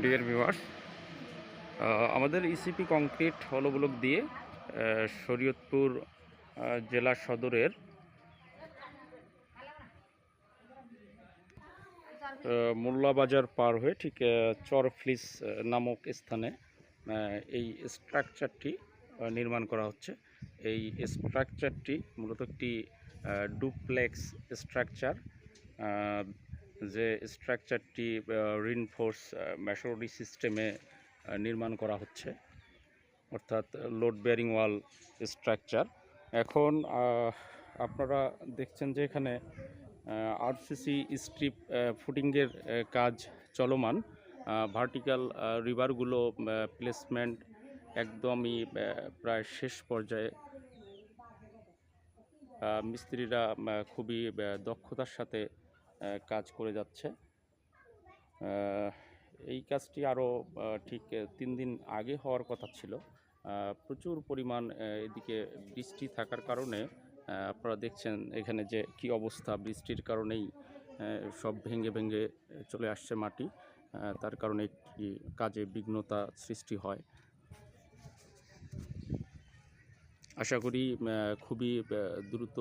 Deer viewers আমাদের ECP concrete hollow block দিয়ে শরীয়তপুর জেলা সদরের মোল্লাবাজার পার হয়ে ঠিক চরফ্লিস নামক স্থানে এই স্ট্রাকচারটি নির্মাণ করা হচ্ছে। এই স্ট্রাকচারটি মূলত একটি ডুপ্লেক্স স্ট্রাকচার যে স্ট্রাকচারটি রিনফোর্স ম্যাশোরি সিস্টেমে নির্মাণ করা হচ্ছে। অর্থাৎ লোড বেয়ারিং ওয়াল স্ট্রাকচার এখন আপনারা দেখছেন যে এখানে আরসিসি স্ট্রিপ ফুটিংয়ের কাজ চলমান। ভার্টিক্যাল রিভারগুলো প্লেসমেন্ট একদমই প্রায় শেষ পর্যায়ে। মিস্ত্রিরা খুবই দক্ষতার সাথে কাজ করে যাচ্ছে। এই কাজটি আরও ঠিক তিন দিন আগে হওয়ার কথা ছিল। প্রচুর পরিমাণ এদিকে বৃষ্টি থাকার কারণে আপনারা দেখছেন এখানে যে কি অবস্থা। বৃষ্টির কারণেই সব ভেঙে ভেঙে চলে আসছে মাটি। তার কারণে একটি কাজে বিঘ্নতা সৃষ্টি হয়। আশা করি খুবই দ্রুত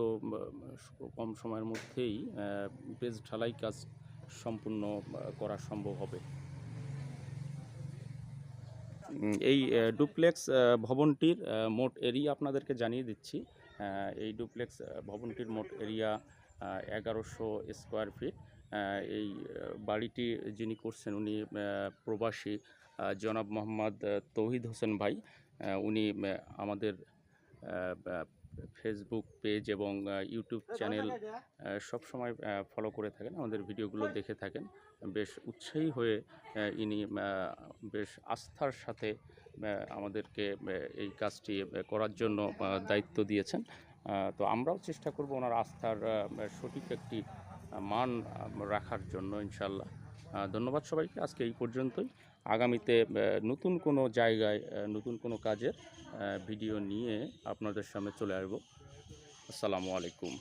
কম সময়ের মধ্যেই পেজ ঢালাই কাজ সম্পূর্ণ করা সম্ভব হবে। এই ডুপ্লেক্স ভবনটির মোট এরিয়া আপনাদেরকে জানিয়ে দিচ্ছি। এই ডুপ্লেক্স ভবনটির মোট এরিয়া এগারোশো স্কোয়ার ফিট। এই বাড়িটি যিনি করছেন উনি প্রবাসী জনাব মোহাম্মদ তৌহিদ হোসেন ভাই। উনি আমাদের ফেসবুক পেজ এবং ইউটিউব চ্যানেল সব সময় ফলো করে থাকেন। আমাদের ভিডিওগুলো দেখে থাকেন। বেশ উৎসাহী হয়ে ইনি বেশ আস্থার সাথে আমাদেরকে এই কাজটি করার জন্য দায়িত্ব দিয়েছেন। তো আমরাও চেষ্টা করব ওনার আস্থার সঠিক একটি মান রাখার জন্য ইনশাল্লাহ ধন্যবাদ সবাইকে। আজকে এই পর্যন্তই। আগামীতে নতুন কোনো জায়গায় নতুন কোনো কাজের ভিডিও নিয়ে আপনাদের সামনে চলে আসব। আসসালামু আলাইকুম।